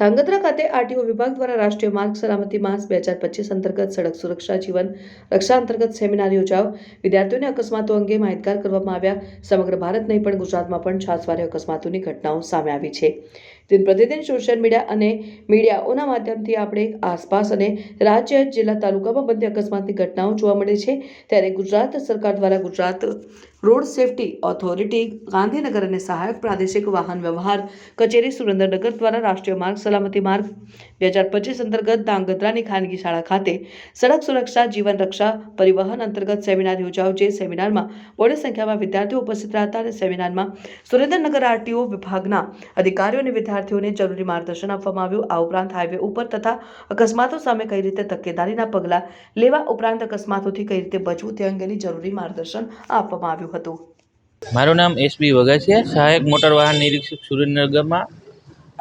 ધાંગધ્રા ખાતે આરટીઓ વિભાગ દ્વારા રાષ્ટ્રીય માર્ગ સલામતી માસ બે હજાર પચીસ અંતર્ગત સડક સુરક્ષા જીવન રક્ષા અંતર્ગત સેમિનાર યોજાયો. વિદ્યાર્થીઓને અકસ્માતો અંગે માહિતગાર કરવામાં આવ્યા. સમગ્ર ભારત નહીં પણ ગુજરાતમાં પણ છાસવારે અકસ્માતોની ઘટનાઓ સામે આવી છે. દિન પ્રતિદિન સોશિયલ મીડિયા અને મીડિયાઓના માધ્યમથી આપણે આસપાસ અને રાજ્ય, જિલ્લા, તાલુકામાં બનતી અકસ્માતની ઘટનાઓ જોવા મળે છે. ત્યારે ગુજરાત સરકાર દ્વારા Gujarat road safety authority, Gandhinagar અને સહાયક પ્રાદેશિક વાહન વ્યવહાર કચેરી, સુરેન્દ્રનગર દ્વારા રાષ્ટ્રીય માર્ગ, સલામતી માર્ગ બે હજાર પચીસ અંતર્ગત ધાંગધ્રાની ખાનગી શાળા ખાતે સડક સુરક્ષા, જીવન રક્ષા પરિવહન અંતર્ગત સેમિનાર યોજાયો, જે સેમિનારમાં મોટી સંખ્યામાં વિદ્યાર્થીઓ ઉપસ્થિત રહ્યા હતા અને સેમિનારમાં સુરેન્દ્રનગર આરટીઓ વિભાગના અધિકારીઓ અને વિદ્યાર્થીઓને જરૂરી માર્ગદર્શન આપવામાં આવ્યું. આ ઉપરાંત હાઈવે ઉપર તથા અકસ્માતો સામે કઈ રીતે તકેદારીના પગલાં લેવા ઉપરાંત અકસ્માતોથી કઈ રીતે બચવું તે અંગેની જરૂરી માર્ગદર્શન આપવામાં આવ્યું હતું. મારું નામ એસબી વઘાસિયા સહાયક મોટર વાહન નિરીક્ષક સુરેન્દ્રનગરમાં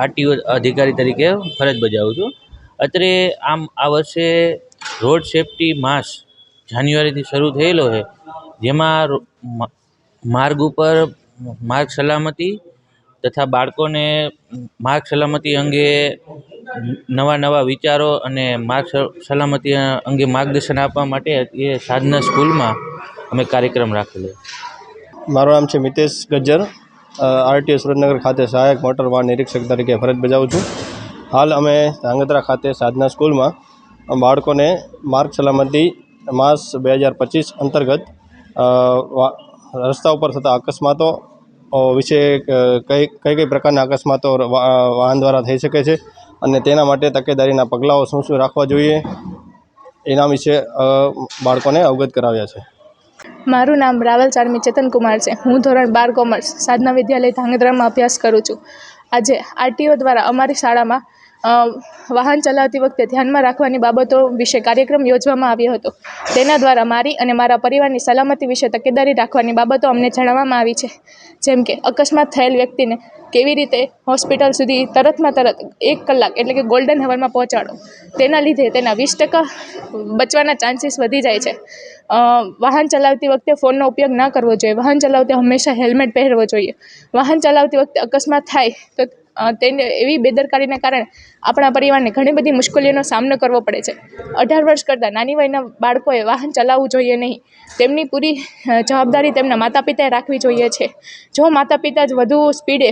આરટીઓ અધિકારી તરીકે ફરજ બજાવું છું. અત્રે આમ આ વર્ષે રોડ સેફટી માસ જાન્યુઆરીથી શરૂ થયેલો છે, જેમાં માર્ગ ઉપર માર્ગ સલામતી તથા બાળકોને માર્ગ સલામતી અંગે નવા નવા વિચારો અને માર્ગ સલામતી અંગે માર્ગદર્શન આપવા માટે એ સાધના સ્કૂલમાં અમે કાર્યક્રમ રાખેલો. મારું નામ છે મિતેશ ગજ્જર. આરટીઓ સુરેન્દ્રનગર ખાતે સહાયક મોટર વાહન નિરીક્ષક તરીકે ફરજ બજાવું છું. હાલ અમે ધાંગધ્રા ખાતે સાધના સ્કૂલમાં બાળકોને માર્ગ સલામતી માસ બે હજાર પચીસ અંતર્ગત રસ્તા ઉપર થતા અકસ્માતો વિશે કઈ કઈ કઈ પ્રકારના અકસ્માતો વાહન દ્વારા થઈ શકે છે અને તેના માટે તકેદારીના પગલાઓ શું શું રાખવા જોઈએ? એના વિશે બાળકોને અવગત કરાવ્યા છે. મારું નામ રાવલ ચારમી ચેતન કુમાર છે. હું ધોરણ બાર કોમર્સ સાધના વિદ્યાલય ધાંગધ્રામાં અભ્યાસ કરું છું. આજે આરટીઓ દ્વારા અમારી શાળામાં વાહન ચલાવતી વખતે ધ્યાનમાં રાખવાની બાબતો વિશે કાર્યક્રમ યોજવામાં આવ્યો હતો. તેના દ્વારા મારી અને મારા પરિવારની સલામતી વિશે તકેદારી રાખવાની બાબતો અમને જણાવવામાં આવી છે. જેમ કે, અકસ્માત થયેલ વ્યક્તિને કેવી રીતે હોસ્પિટલ સુધી તરતમાં તરત એક કલાક એટલે કે ગોલ્ડન હવરમાં પહોંચાડો, તેના લીધે તેના વીસ ટકા બચવાના ચાન્સીસ વધી જાય છે. વાહન ચલાવતી વખતે ફોનનો ઉપયોગ ના કરવો જોઈએ. વાહન ચલાવતી હંમેશા હેલ્મેટ પહેરવો જોઈએ. વાહન ચલાવતી વખતે અકસ્માત થાય તો તેને એવી બેદરકારીને કારણે આપણા પરિવારને ઘણી બધી મુશ્કેલીઓનો સામનો કરવો પડે છે. અઢાર વર્ષ કરતાં નાની વયના બાળકોએ વાહન ચલાવવું જોઈએ નહીં. તેમની પૂરી જવાબદારી તેમના માતા પિતાએ રાખવી જોઈએ છે. જો માતા પિતા જ વધુ સ્પીડે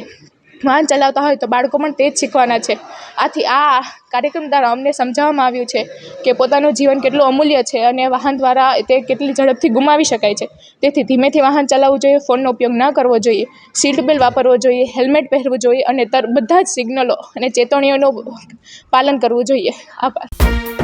વાહન ચલાવતા હોય તો બાળકો પણ તે જ શીખવાના છે. આથી આ કાર્યક્રમ દ્વારા અમને સમજાવવામાં આવ્યું છે કે પોતાનું જીવન કેટલું અમૂલ્ય છે અને વાહન દ્વારા તે કેટલી ઝડપથી ગુમાવી શકાય છે. તેથી ધીમેથી વાહન ચલાવવું જોઈએ, ફોનનો ઉપયોગ ન કરવો જોઈએ, સીટ બેલ્ટ વાપરવો જોઈએ, હેલ્મેટ પહેરવું જોઈએ અને તર, બધા જ સિગ્નલો અને ચેતવણીઓનું પાલન કરવું જોઈએ. આભાર.